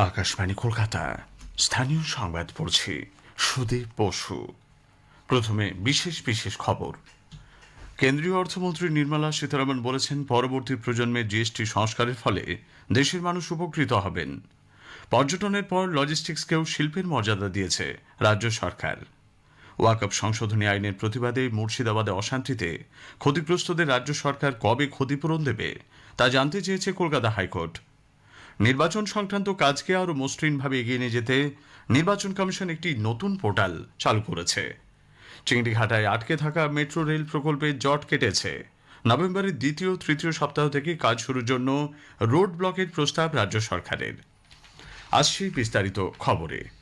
আকাশবাণী কলকাতা। স্থানীয় সংবাদ পড়ছি সুদীপ বসু। প্রথমে বিশেষ বিশেষ খবর। কেন্দ্রীয় অর্থমন্ত্রী নির্মলা সীতারামন বলেছেন, পরবর্তী প্রজন্মে জিএসটি সংস্কারের ফলে দেশের মানুষ উপকৃত হবেন। পর্যটনের পর লজিস্টিক্সকেও শিল্পের মর্যাদা দিয়েছে রাজ্য সরকার। ওয়াকআপ সংশোধনী আইনের প্রতিবাদে মুর্শিদাবাদে অশান্তিতে ক্ষতিগ্রস্তদের রাজ্য সরকার কবে ক্ষতিপূরণ দেবে তা জানতে চেয়েছে কলকাতা হাইকোর্ট। নির্বাচন সংক্রান্ত কাজকে আরও মসৃণভাবে এগিয়ে নিয়ে যেতে নির্বাচন কমিশন একটি নতুন পোর্টাল চালু করেছে। চিংড়িঘাটায় আটকে থাকা মেট্রো রেল প্রকল্পের জট কেটেছে। নভেম্বরের দ্বিতীয়, তৃতীয় সপ্তাহ থেকে কাজ শুরুর জন্য রোড ব্লকের প্রস্তাব রাজ্য সরকারের। আসছি বিস্তারিত খবরে।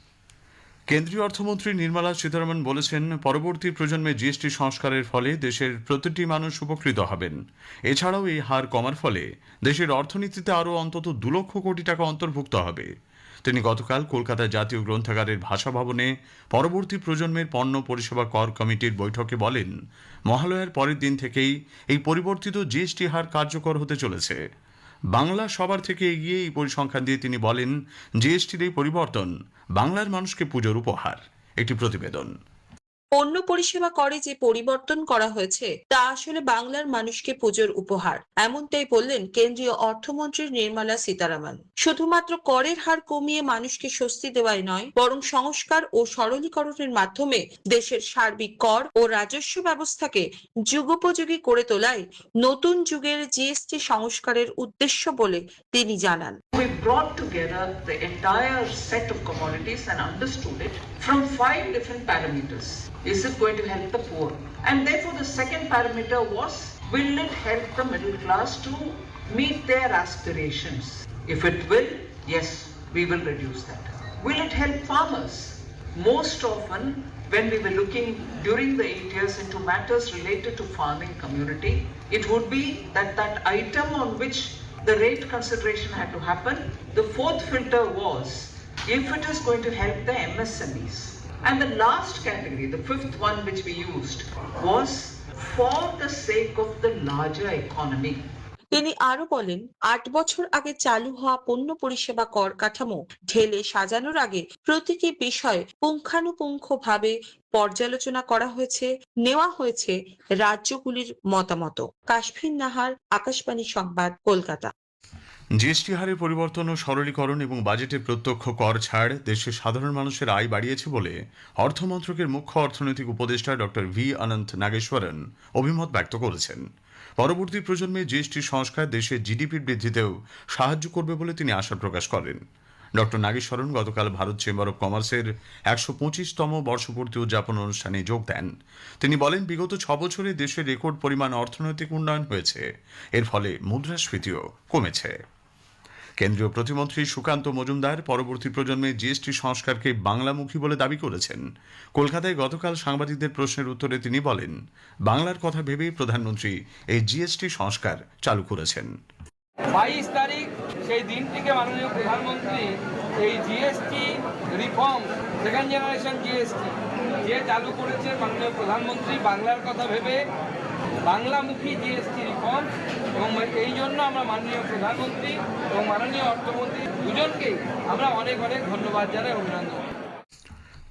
কেন্দ্রীয় অর্থমন্ত্রী নির্মলা সীতারামন বলেছেন, পরবর্তী প্রজন্মে জিএসটি সংস্কারের ফলে দেশের প্রতিটি মানুষ উপকৃত হবেন। এছাড়াও এই হার কমার ফলে দেশের অর্থনীতিতে আরও অন্তত দু লক্ষ কোটি টাকা অন্তর্ভুক্ত হবে। তিনি গতকাল কলকাতা জাতীয় গ্রন্থাগারের ভাষা ভবনে পরবর্তী প্রজন্মের পণ্য পরিষেবা কর কমিটির বৈঠকে বলেন, মহালয়ার পরের দিন থেকেই এই পরিবর্তিত জিএসটি হার কার্যকর হতে চলেছে। বাংলা সবার থেকে এগিয়ে এই পরিসংখ্যান দিয়ে তিনি বলেন, জিএসটির এই পরিবর্তন বাংলার মানুষকে পুজোর উপহার। একটি প্রতিবেদন। পণ্য পরিষেবা করে যে পরিবর্তন করা হয়েছে, তা আসলে বাংলার মানুষকে পুজোর উপহার। এমনটাই বললেন কেন্দ্রীয় অর্থমন্ত্রী নির্মলা সীতারামন। শুধুমাত্র করের হার কমিয়ে মানুষকে স্বস্তি দেওয়াই নয়, বরং সংস্কার ও সরলীকরণের মাধ্যমে দেশের সার্বিক কর ও রাজস্ব ব্যবস্থাকে যুগোপযোগী করে তোলাই নতুন যুগের জিএসটি সংস্কারের উদ্দেশ্য বলে তিনি জানান। From five different parameters. Is it going to help the poor? And therefore, the second parameter was will it help the middle class to meet their aspirations? If it will, yes, we will reduce that. Will it help farmers? Most often, when we were looking during the eight years into matters related to farming community, it would be that that item on which the rate consideration had to happen. The fourth filter was if it is going to help the MSMEs. And the last category, the fifth one which we used, was for the sake of the larger economy. তিনি আরও বলেন আট বছর আগে চালু হওয়া পণ্য পরিষেবা কর কাঠামো ঢেলে সাজানোর আগে প্রতিটি বিষয় পুঙ্খানুপুঙ্খভাবে পর্যালোচনা করা হয়েছে নেওয়া হয়েছে রাজ্যগুলির মতামত কাশ্মীর নাহার আকাশবাণী সংবাদ কলকাতা জিএসটি হারের পরিবর্তন ও সরলীকরণ এবং বাজেটে প্রত্যক্ষ কর ছাড় দেশের সাধারণ মানুষের আয় বাড়িয়েছে বলে অর্থমন্ত্রকের মুখ্য অর্থনৈতিক উপদেষ্টা ডক্টর ভি অনন্ত নাগেশ্বরন অভিমত ব্যক্ত করেছেন। পরবর্তী প্রজন্মে জিএসটি সংস্কার দেশের জিডিপি বৃদ্ধিতেও সাহায্য করবে বলে তিনি আশা প্রকাশ করেন। ডক্টর নাগেশ্বরন গতকাল ভারত চেম্বার অব কমার্সের একশো পঁচিশতম বর্ষপূর্তি উদযাপন অনুষ্ঠানে যোগ দেন। তিনি বলেন, বিগত ছ বছরে দেশের রেকর্ড পরিমাণ অর্থনৈতিক উন্নয়ন হয়েছে। এর ফলে মুদ্রাস্ফীতিও কমেছে। কেন্দ্রীয় প্রতিমন্ত্রী সুকান্ত মজুমদার পরবর্তী প্রজন্মে জিএসটি সংস্কারকে বাংলামুখী বলে দাবি করেছেন। কলকাতায় গতকাল সাংবাদিকদের প্রশ্নের উত্তরে তিনি বলেন, বাংলার কথা ভেবেই প্রধানমন্ত্রী এই জিএসটি সংস্কার চালু করেছেন। বাইশ তারিখ সেই দিনটিকে মাননীয় প্রধানমন্ত্রী এই GST reform, second generation GST, যে চালু করেছে মাননীয় প্রধানমন্ত্রী, বাংলার কথা ভেবে বাংলামুখী জিএসটি রিফর্ম এবং এই জন্য আমরা মাননীয় প্রধানমন্ত্রী এবং মাননীয় অর্থমন্ত্রী দুজনকেই আমরা অনেক অনেক ধন্যবাদ জানাই, অভিনন্দন।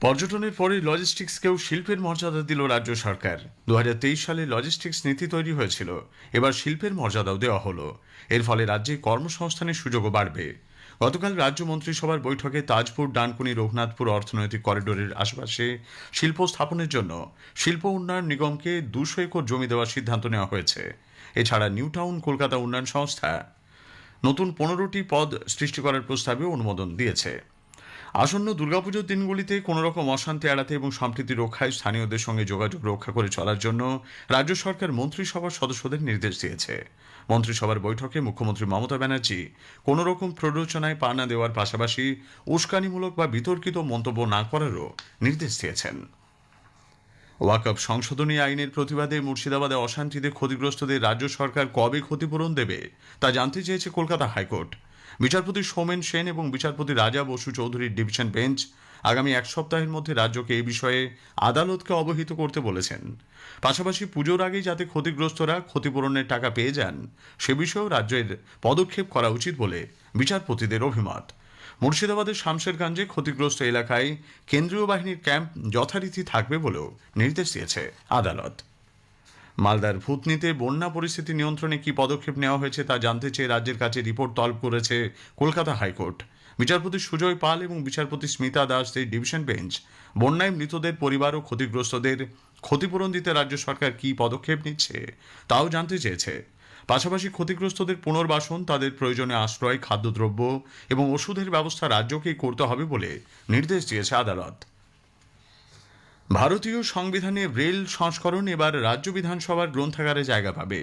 পর্যটনের পরে লজিস্টিক্সকেও শিল্পের মর্যাদা দিল রাজ্য সরকার। দু হাজার তেইশ সালে লজিস্টিক্স নীতি তৈরি হয়েছিল। এবার শিল্পের মর্যাদাও দেওয়া হলো। এর ফলে রাজ্যে কর্মসংস্থানের সুযোগও বাড়বে। গতকাল রাজ্য মন্ত্রিসভার বৈঠকে তাজপুর, ডানকুনি, রঘুনাথপুর অর্থনৈতিক করিডোরের আশেপাশে শিল্প স্থাপনের জন্য শিল্প উন্নয়ন নিগমকে দুশো একর জমি দেওয়ার সিদ্ধান্ত নেওয়া হয়েছে। এছাড়া নিউ টাউন কলকাতা উন্নয়ন সংস্থা নতুন পনেরোটি পদ সৃষ্টি করার প্রস্তাবে অনুমোদন দিয়েছে। আসন্ন দুর্গাপুজোর দিনগুলিতে কোনো রকম অশান্তি এড়াতে এবং সম্প্রীতি রক্ষায় স্থানীয়দের সঙ্গে যোগাযোগ রক্ষা করে চলার জন্য রাজ্য সরকার মন্ত্রিসভার সদস্যদের নির্দেশ দিয়েছে। মন্ত্রিসভার বৈঠকে মুখ্যমন্ত্রী মমতা ব্যানার্জি কোনো রকম প্ররোচনায় পা না দেওয়ার পাশাপাশি উস্কানিমূলক বা বিতর্কিত মন্তব্য না করারও নির্দেশ দিয়েছেন। ওয়াকআপ সংশোধনী আইনের প্রতিবাদে মুর্শিদাবাদে অশান্তিতে ক্ষতিগ্রস্তদের রাজ্য সরকার কবে ক্ষতিপূরণ দেবে তা জানতে চেয়েছে কলকাতা হাইকোর্ট। বিচারপতি সৌমেন সেন এবং বিচারপতি রাজা বসু চৌধুরীর ডিভিশন বেঞ্চ আগামী এক সপ্তাহের মধ্যে রাজ্যকে এই বিষয়ে আদালতকে অবহিত করতে বলেছেন। পাশাপাশি পুজোর আগেই যাতে ক্ষতিগ্রস্তরা ক্ষতিপূরণের টাকা পেয়ে যান, সে বিষয়েও রাজ্যের পদক্ষেপ করা উচিত বলে বিচারপতিদের অভিমত। মুর্শিদাবাদের শামশেরগঞ্জে ক্ষতিগ্রস্ত এলাকায় কেন্দ্রীয় বাহিনীর ক্যাম্প যথারীতি থাকবে বলেও নির্দেশ দিয়েছে আদালত। মালদার ভূতনিতে বন্যা পরিস্থিতি নিয়ন্ত্রণে কি পদক্ষেপ নেওয়া হয়েছে তা জানতে চেয়ে রাজ্যের কাছে রিপোর্ট তলব করেছে কলকাতা হাইকোর্ট। বিচারপতি সুজয় পাল এবং বিচারপতি স্মিতা দাস দাসদের ডিভিশন বেঞ্চ। বন্যায় মৃতদের পরিবার ও ক্ষতিগ্রস্তদের ক্ষতিপূরণ দিতে রাজ্য সরকার কি পদক্ষেপ নিচ্ছে, তাও জানতে চেয়েছে। পাশাপাশি ক্ষতিগ্রস্তদের পুনর্বাসন, তাদের প্রয়োজনে আশ্রয়, খাদ্যদ্রব্য এবং ওষুধের ব্যবস্থা রাজ্যকেই করতে হবে বলে নির্দেশ দিয়েছে আদালত। ভারতীয় সংবিধানে রেল সংস্করণ এবার রাজ্য বিধানসভার গ্রন্থাগারে জায়গা পাবে।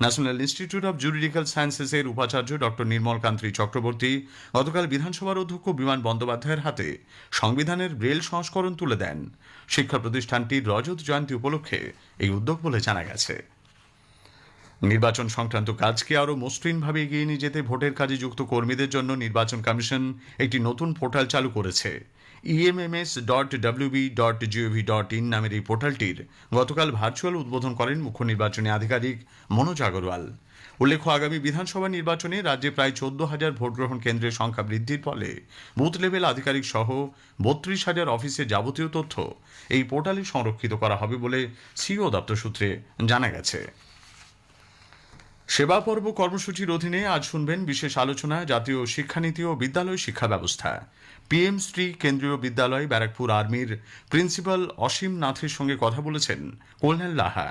ন্যাশনাল ইনস্টিটিউট অব জুরিডিক্যাল সায়েন্সেসের উপাচার্য ডক্টর নির্মল কান্ত্রী চক্রবর্তী গতকাল বিধানসভার অধ্যক্ষ বিমান বন্দ্যোপাধ্যায়ের হাতে সংবিধানের রেল সংস্করণ তুলে দেন। শিক্ষা প্রতিষ্ঠানটির রজত জয়ন্তী উপলক্ষে এই উদ্যোগ বলে জানা গেছে। নির্বাচন সংক্রান্ত কাজকে আরও মসৃণভাবে এগিয়ে নিয়ে যেতে ভোটের কাজে যুক্ত কর্মীদের জন্য নির্বাচন কমিশন একটি নতুন পোর্টাল চালু করেছে। EMMS dot dot gov dot in নামের এই পোর্টালটির গতকাল ভার্চুয়াল উদ্বোধন করেন মুখ্য নির্বাচনী আধিকারিক মনোজ আগরওয়াল। উল্লেখ্য, আগামী বিধানসভা নির্বাচনে রাজ্যে প্রায় চোদ্দ হাজার ভোটগ্রহণ কেন্দ্রের সংখ্যা বৃদ্ধির ফলে বুথ লেভেল আধিকারিক সহ বত্রিশ হাজার অফিসের যাবতীয় তথ্য এই পোর্টালে সংরক্ষিত করা হবে বলে সিও দপ্তর সূত্রে জানা গেছে। সেবা পর্ব কর্মসূচির অধীনে আজ শুনবেন বিশেষ আলোচনা, জাতীয় শিক্ষানীতি ও বিদ্যালয় শিক্ষা ব্যবস্থা। পিএম শ্রী কেন্দ্রীয় বিদ্যালয় ব্যারাকপুর আর্মির প্রিন্সিপাল অসীম নাথের সঙ্গে কথা বলেছেন কল্যাণ লাহা।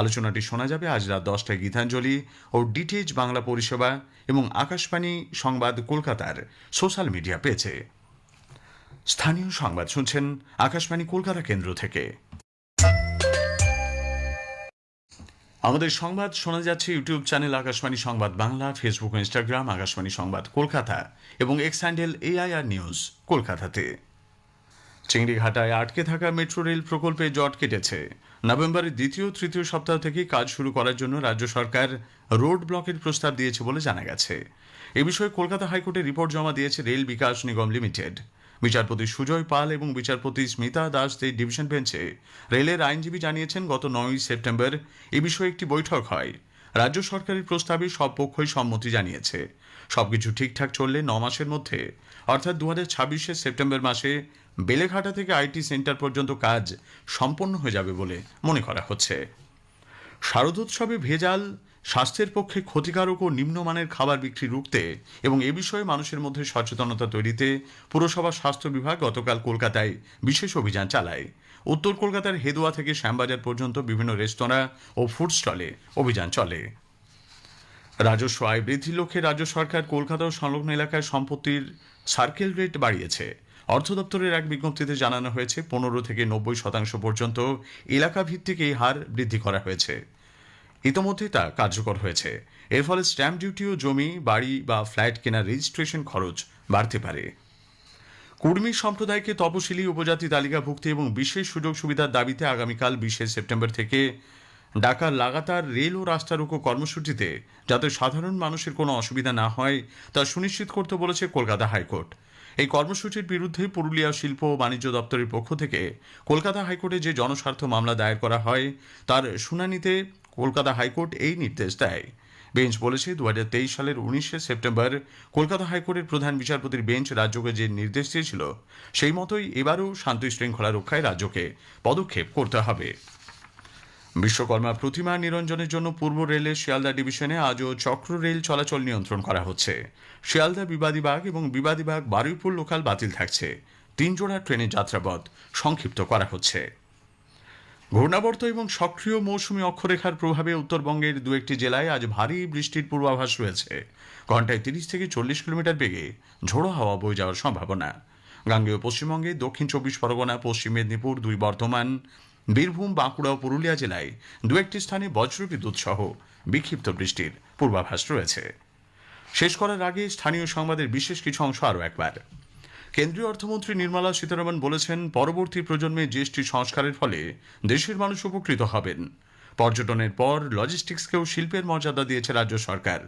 আলোচনাটি শোনা যাবে আজ রাত দশটায় গীতাঞ্জলি ও ডিটেজ বাংলা পরিষেবা এবং আকাশবাণী সংবাদ কলকাতার সোশ্যাল মিডিয়া পেয়েছে স্থানীয় সংবাদ শুনছেন আকাশবাণী কলকাতা কেন্দ্র থেকে। আমাদের সংবাদ শোনা যাচ্ছে YouTube channel Akashvani Sangbad Bangla Facebook ও ইনস্টাগ্রাম আকাশবাণী সংবাদ কলকাতা এবং এক্স হ্যান্ডেল এআইআর নিউজ কলকাতাতে। চিংড়িঘাটায় আটকে থাকা মেট্রো রেল প্রকল্পে জট কেটেছে। নভেম্বরের দ্বিতীয়, তৃতীয় সপ্তাহ থেকে কাজ শুরু করার জন্য রাজ্য সরকার রোড ব্লকের প্রস্তাব দিয়েছে বলে জানা গেছে। এ বিষয়ে কলকাতা হাইকোর্টে রিপোর্ট জমা দিয়েছে রেল বিকাশ নিগম লিমিটেড। বিচারপতি সুজয় পাল এবং বিচারপতি স্মিতা দাসদের ডিভিশন বেঞ্চে রেলের আইনজীবী জানিয়েছেন, গত নয়ই সেপ্টেম্বর এ বিষয়ে একটি বৈঠক হয়। রাজ্য সরকারের প্রস্তাবে সব পক্ষই সম্মতি জানিয়েছে। সবকিছু ঠিকঠাক চললে ন মাসের মধ্যে, অর্থাৎ দু হাজার সেপ্টেম্বর মাসে বেলেঘাটা থেকে আইটি সেন্টার পর্যন্ত কাজ সম্পন্ন হয়ে যাবে বলে মনে করা হচ্ছে। শারদোৎসবে ভেজাল স্বাস্থ্যের পক্ষে ক্ষতিকারক ও নিম্নমানের খাবার বিক্রি রুখতে এবং এ বিষয়ে মানুষের মধ্যে সচেতনতা তৈরিতে পুরসভা স্বাস্থ্য বিভাগ গতকাল কলকাতায় বিশেষ অভিযান চালায়। উত্তর কলকাতার হেদুয়া থেকে শ্যামবাজার পর্যন্ত বিভিন্ন রেস্তোরাঁ ও ফুড স্টলে অভিযান চলে। রাজস্ব আয় বৃদ্ধির লক্ষ্যে রাজ্য সরকার কলকাতা ও সংলগ্ন এলাকায় সম্পত্তির সার্কেল রেট বাড়িয়েছে। অর্থ দপ্তরের এক বিজ্ঞপ্তিতে জানানো হয়েছে, পনেরো থেকে নব্বই শতাংশ পর্যন্ত এলাকা ভিত্তিক এই হার বৃদ্ধি করা হয়েছে। ইতোমধ্যে তা কার্যকর হয়েছে। এর ফলে স্ট্যাম্প ডিউটি ও জমি, বাড়ি বা ফ্ল্যাট কেনার রেজিস্ট্রেশন খরচ বাড়তে পারে। কুর্মী সম্প্রদায়কে তপশিলি উপজাতি তালিকাভুক্তি এবং বিশেষ সুযোগ সুবিধার দাবিতে আগামীকাল বিশে সেপ্টেম্বর থেকে ঢাকার লাগাতার রেল ও রাস্তা রোকো কর্মসূচিতে যাতে সাধারণ মানুষের কোনো অসুবিধা না হয়, তা সুনিশ্চিত করতে বলেছে কলকাতা হাইকোর্ট। এই কর্মসূচির বিরুদ্ধে পুরুলিয়া শিল্প ও বাণিজ্য দপ্তরের পক্ষ থেকে কলকাতা হাইকোর্টে যে জনস্বার্থ মামলা দায়ের করা হয়, তার শুনানিতে কলকাতা হাইকোর্ট এই নির্দেশ দেয়। বেঞ্চ বলেছে, দুহাজার তেইশ সালের উনিশে সেপ্টেম্বর কলকাতা হাইকোর্টের প্রধান বিচারপতির বেঞ্চ রাজ্যকে যে নির্দেশ দিয়েছিল, সেই মতোই এবারও শান্তি শৃঙ্খলা রক্ষায় রাজ্যকে পদক্ষেপ করতে হবে। বিশ্বকর্মা প্রতিমা নিরঞ্জনের জন্য পূর্ব রেলের শিয়ালদা ডিভিশনে আজও চক্র রেল চলাচল নিয়ন্ত্রণ করা হচ্ছে। শিয়ালদা বিবাদীবাগ এবং বিবাদীবাগ বারুইপুর লোকাল বাতিল থাকছে। তিন জোড়া ট্রেনের যাত্রাপথ সংক্ষিপ্ত করা হচ্ছে। ঘূর্ণাবর্ত এবং সক্রিয় মৌসুমী অক্ষরেখার প্রভাবে উত্তরবঙ্গের দু একটি জেলায় আজ ভারী বৃষ্টির পূর্বাভাস রয়েছে। ঘন্টায় তিরিশ থেকে চল্লিশ কিলোমিটার বেগে ঝোড়ো হাওয়া বয়ে যাওয়ার সম্ভাবনা। গাঙ্গেয় পশ্চিমবঙ্গে দক্ষিণ চব্বিশ পরগনা, পশ্চিম মেদিনীপুর, দুই বর্ধমান, বীরভূম, বাঁকুড়া ও পুরুলিয়া জেলায় দু একটি স্থানে বজ্রবিদ্যুৎ সহ বিক্ষিপ্ত বৃষ্টির পূর্বাভাস রয়েছে। শেষ করার আগে স্থানীয় সংবাদের বিশেষ কিছু অংশ আরও একবার। কেন্দ্রীয় অর্থমন্ত্রী নির্মলা সীতারামন বলেছেন, পরবর্তী প্রজন্মে জিএসটি সংস্কারের ফলে দেশের মানুষ উপকৃত হবেন। পর্যটনের পর লজিস্টিক্সকেও শিল্পের মর্যাদা দিয়েছে রাজ্য সরকার।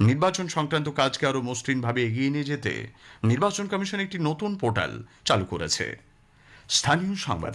নির্বাচন সংক্রান্ত কাজকে আরও মসৃণভাবে এগিয়ে নিয়ে যেতে নির্বাচন কমিশন একটি নতুন পোর্টাল চালু করেছে। স্থানীয় সংবাদ